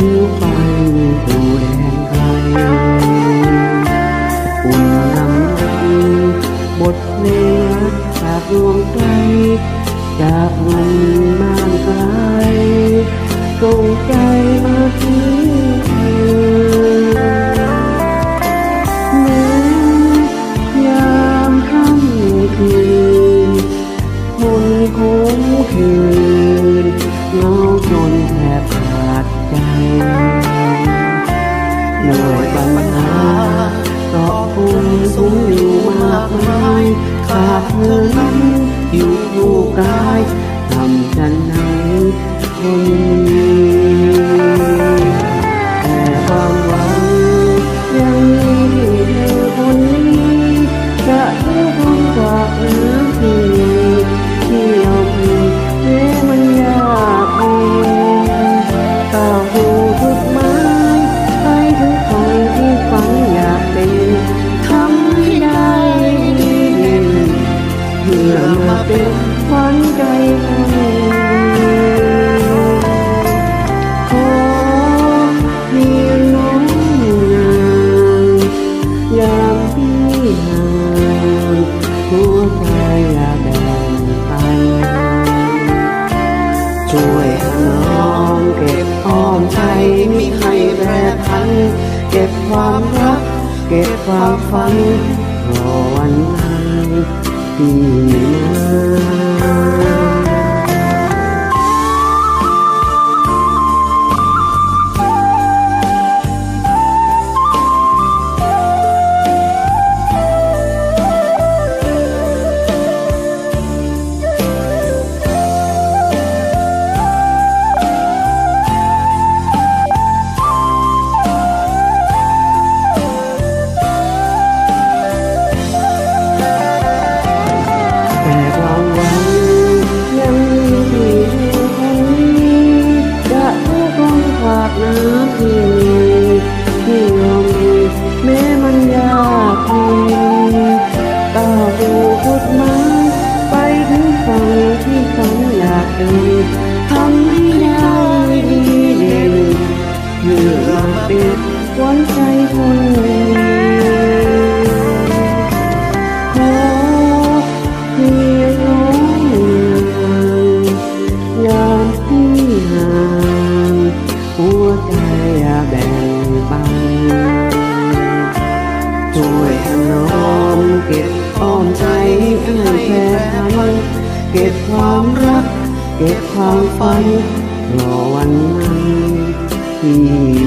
ผิไฟดูแดงไกลอุ่นรำรำบทเพลงจากดวงใจจากลมม่านไกลส่งใจ ช่วยถนอมเก็บอ้อมใจม่ให้แปรพัน เก็บความรัก เก็บความฝันรอวันนั้นที่มา ความหวังยังมีคนนี้จะทุกคนฝากน้ำที่มีที่ยอมมีแม้มันยากเย็นก้าบูดมาไปถึงฝั่งที่ฝันอยากเป็นทำให้ได้ดีเด่นเพื่อมาเป็นขวัญใจคนหนึ่ง อ้อมใจให้แค่พัน เก็บความรัก เก็บความฝันรอวันนั้นที่